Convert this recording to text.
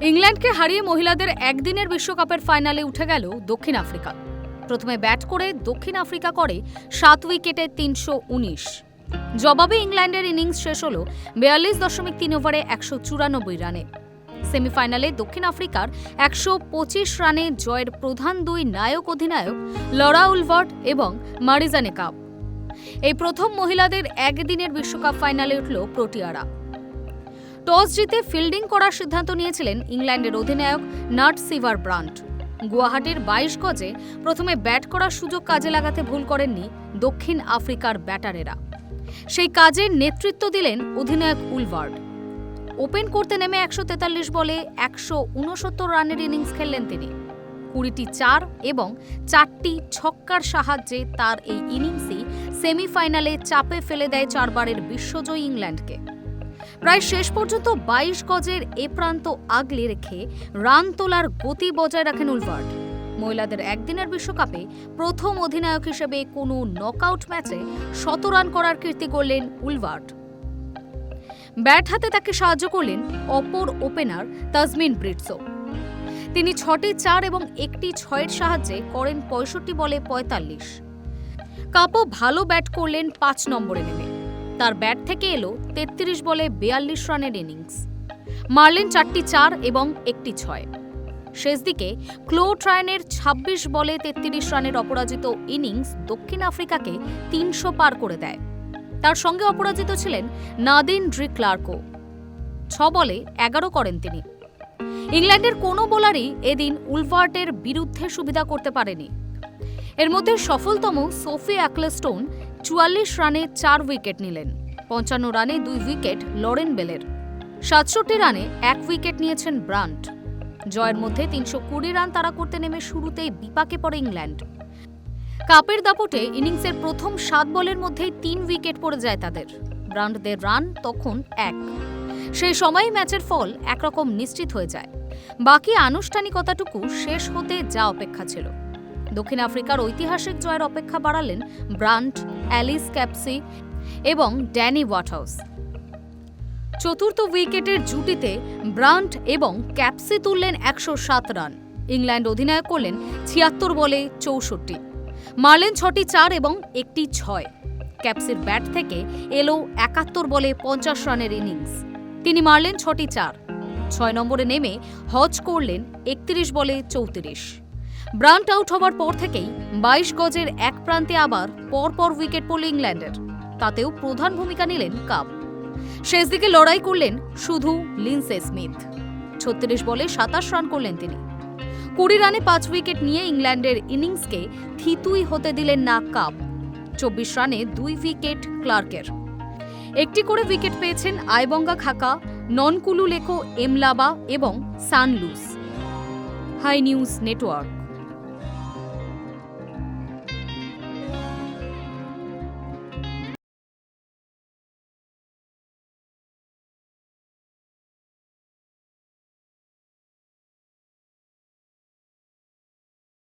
ইংল্যান্ডকে হারিয়ে মহিলাদের একদিনের বিশ্বকাপের ফাইনালে উঠে গেল দক্ষিণ আফ্রিকা। প্রথমে ব্যাট করে দক্ষিণ আফ্রিকা করে সাত উইকেটে তিনশো উনিশ। জবাবে ইংল্যান্ডের ইনিংস শেষ হল বিয়াল্লিশ দশমিক তিন ওভারে একশো চুরানব্বই রানে। সেমিফাইনালে দক্ষিণ আফ্রিকার একশো পঁচিশ রানে জয়ের প্রধান দুই নায়ক অধিনায়ক লরা উলভার্ট এবং মারিজানে কাপ। এই প্রথম মহিলাদের একদিনের বিশ্বকাপ ফাইনালে উঠল প্রোটিয়ারা। টস জিতে ফিল্ডিং করার সিদ্ধান্ত নিয়েছিলেন ইংল্যান্ডের অধিনায়ক নাট সিভার ব্রান্ট গুয়াহাটির বাইশ গজে প্রথমে ব্যাট করার সুযোগ কাজে লাগাতে ভুল করেননি দক্ষিণ আফ্রিকার ব্যাটারেরা। সেই কাজের নেতৃত্ব দিলেন অধিনায়ক উলভার্ড। ওপেন করতে নেমে একশো তেতাল্লিশ বলে একশো উনসত্তর রানের ইনিংস খেললেন তিনি। কুড়িটি চার এবং চারটি ছক্কার সাহায্যে তার এই ইনিংসই সেমিফাইনালে চাপে ফেলে দেয় চারবারের বিশ্বজয়ী ইংল্যান্ডকে। প্রায় শেষ পর্যন্ত বাইশ গজের এ প্রান্ত আগলে রেখে রান তোলার গতি বজায় রাখেন উলভার্ট মহিলাদের একদিনের বিশ্বকাপে প্রথম অধিনায়ক হিসেবে কোনো নকআউট ম্যাচে শত রান করার কীর্তি করলেন উলভার্ট ব্যাট হাতে তাকে সাহায্য করলেন অপর ওপেনার তাজমিন ব্রিটসো। তিনি ছটি চার এবং একটি ছয়ের সাহায্যে করেন পঁয়ষট্টি বলে পঁয়তাল্লিশ। কাপও ভালো ব্যাট করলেন পাঁচ নম্বরে নেমে তার ব্যাট থেকে এলো তেত্রিশ বলে বিয়াল্লিশ রানের ইনিংস। মারলেন চারটি চার এবং একটি ছয়। শেষ দিকে ক্লো ট্রায়নের ২৬ বলে তেত্রিশ রানের অপরাজিত ইনিংস দক্ষিণ আফ্রিকাকে তিনশো পার করে দেয়। তার সঙ্গে অপরাজিত ছিলেন নাদিন ড্রি ক্লার্কও ছ বলে এগারো করেন তিনি। ইংল্যান্ডের কোনো বোলারই এদিন উলভার্টের বিরুদ্ধে সুবিধা করতে পারেনি। এর মধ্যে সফলতম সোফি অ্যাকলেস্টোন চুয়াল্লিশ রানে চার উইকেট নিলেন। পঞ্চান্ন রানে দুই উইকেট লরেন বেলের। সাতষট্টি রানে এক উইকেট নিয়েছেন ব্রান্ট। জয়ের মধ্যে তিনশো কুড়ি রান তারা করতে নেমে শুরুতেই বিপাকে পড়ে ইংল্যান্ড। কাপের দাপটে ইনিংসের প্রথম সাত বলের মধ্যেই তিন উইকেট পড়ে যায় তাদের। ব্রান্ডদের রান তখন এক। সেই সময়ই ম্যাচের ফল একরকম নিশ্চিত হয়ে যায়। বাকি আনুষ্ঠানিকতাটুকু শেষ হতে যা অপেক্ষা ছিল। দক্ষিণ আফ্রিকার ঐতিহাসিক জয়ের অপেক্ষা বাড়ালেন ব্রান্ট, অ্যালিস ক্যাপসি এবং ড্যানি ওয়াটহাউস। চতুর্থ উইকেটের জুটিতে ব্রান্ট এবং ক্যাপসি তুললেন একশো সাত রান। ইংল্যান্ড অধিনায়ক করলেন ছিয়াত্তর বলে চৌষট্টি। মারলেন ছটি চার এবং একটি ছয়। ক্যাপসির ব্যাট থেকে এলো একাত্তর বলে পঞ্চাশ রানের ইনিংস। তিনি মারলেন ছটি চার। ছয় নম্বরে নেমে হজ করলেন একত্রিশ বলে চৌত্রিশ। ব্রান্ট আউট হওয়ার পর থেকেই বাইশ গজের এক প্রান্তে আবার পরপর উইকেট পড়ল ইংল্যান্ডের। তাতেও প্রধান ভূমিকা নিলেন কাপ। শেষ দিকে লড়াই করলেন শুধু লিন্সে স্মিথ। ছত্রিশ বলে সাতাশ রান করলেন তিনি। কুড়ি রানে পাঁচ উইকেট নিয়ে ইংল্যান্ডের ইনিংসকে থিতুই হতে দিলেন না কাপ। চব্বিশ রানে দুই উইকেট ক্লার্কের। একটি করে উইকেট পেয়েছেন আইবঙ্গা খাকা ননকুলু লেকো এমলাবা এবং সানলুস। High news network.